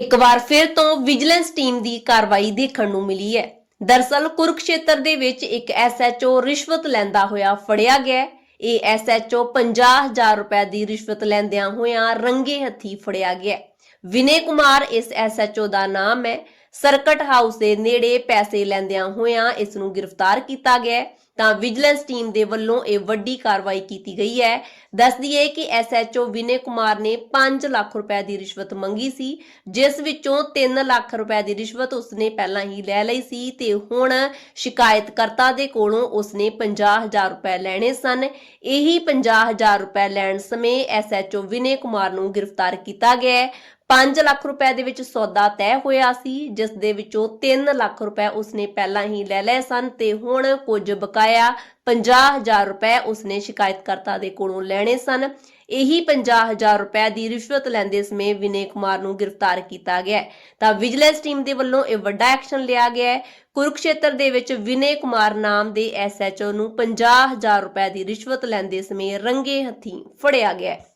ਇੱਕ ਵਾਰ ਫਿਰ ਤੋਂ ਵਿਜੀਲੈਂਸ ਟੀਮ ਦੀ ਕਾਰਵਾਈ ਦੇਖਣ ਨੂੰ ਮਿਲੀ ਹੈ ਦਰਸਲ ਕੁਰੂਕਸ਼ੇਤਰ ਦੇ ਵਿੱਚ ਇੱਕ ਐਸਐਚਓ ਰਿਸ਼ਵਤ ਲੈਂਦਾ ਹੋਇਆ ਫੜਿਆ ਗਿਆ ਹੈ। ਇਹ ਐਸਐਚਓ 50000 ਰੁਪਏ ਦੀ ਰਿਸ਼ਵਤ ਲੈਂਦਿਆਂ ਹੋਇਆਂ ਰੰਗੇ ਹੱਥੀ ਫੜਿਆ ਗਿਆ ਹੈ। ਵਿਨੇ ਕੁਮਾਰ ਇਸ ਐਸਐਚਓ ਦਾ ਨਾਮ ਹੈ ਸਰਕਟ ਹਾਊਸ ਦੇ ਨੇੜੇ ਪੈਸੇ ਲੈਂਦਿਆਂ ਹੋਇਆਂ ਇਸ ਨੂੰ ਗ੍ਰਿਫਤਾਰ ਕੀਤਾ ਗਿਆ ਤਾਂ ਵਿਜੀਲੈਂਸ ਟੀਮ ਦੇ ਵੱਲੋਂ ਇਹ ਵੱਡੀ ਕਾਰਵਾਈ ਕੀਤੀ ਗਈ ਹੈ। ਦੱਸਦੀ ਹੈ ਕਿ ਐਸਐਚਓ ਵਿਨੇ ਕੁਮਾਰ ਨੇ 5 ਲੱਖ ਰੁਪਏ ਦੀ ਰਿਸ਼ਵਤ ਮੰਗੀ ਸੀ, ਜਿਸ ਵਿੱਚੋਂ 3 ਲੱਖ ਰੁਪਏ ਦੀ ਰਿਸ਼ਵਤ ਉਸਨੇ ਪਹਿਲਾਂ ਹੀ ਲੈ ਲਈ ਸੀ ਤੇ ਹੁਣ ਸ਼ਿਕਾਇਤਕਰਤਾ ਦੇ ਕੋਲੋਂ ਉਸਨੇ 50000 ਰੁਪਏ ਲੈਣੇ ਸਨ। ਇਹੀ 50000 ਰੁਪਏ ਲੈਣ ਸਮੇਂ ਐਸਐਚਓ ਵਿਨੇ ਕੁਮਾਰ ਨੂੰ ਗ੍ਰਿਫਤਾਰ ਕੀਤਾ ਗਿਆ। ਹੈ 5 ਲੱਖ ਰੁਪਏ ਦੇ ਵਿੱਚ ਸੌਦਾ ਤੈਅ ਹੋਇਆ ਸੀ, ਜਿਸ ਦੇ ਵਿੱਚੋਂ 3 ਲੱਖ ਰੁਪਏ ਉਸਨੇ ਪਹਿਲਾਂ ਹੀ ਲੈ ਲਏ ਸਨ ਤੇ ਹੁਣ ਕੁਝ ਬਕਾਇਆ 50000 ਰੁਪਏ ਉਸਨੇ ਸ਼ਿਕਾਇਤਕਰਤਾ ਦੇ ਕੋਲੋਂ ਲੈਣੇ ਸਨ। ਇਹੀ 50000 ਰੁਪਏ ਦੀ ਰਿਸ਼ਵਤ ਲੈਂਦੇ ਸਮੇਂ ਵਿਨੇ ਕੁਮਾਰ ਨੂੰ ਗ੍ਰਿਫਤਾਰ ਕੀਤਾ ਗਿਆ ਤਾਂ ਵਿਜੀਲੈਂਸ ਟੀਮ ਦੇ ਵੱਲੋਂ ਇਹ ਵੱਡਾ ਐਕਸ਼ਨ ਲਿਆ ਗਿਆ ਹੈ। ਕੁਰੂਕਸ਼ੇਤਰ ਦੇ ਵਿੱਚ ਵਿਨੇ ਕੁਮਾਰ ਨਾਮ ਦੇ ਐਸਐਚਓ ਨੂੰ 50000 ਰੁਪਏ ਦੀ ਰਿਸ਼ਵਤ ਲੈਂਦੇ ਸਮੇਂ ਰੰਗੇ ਹੱਥੀਂ ਫੜਿਆ ਗਿਆ ਹੈ।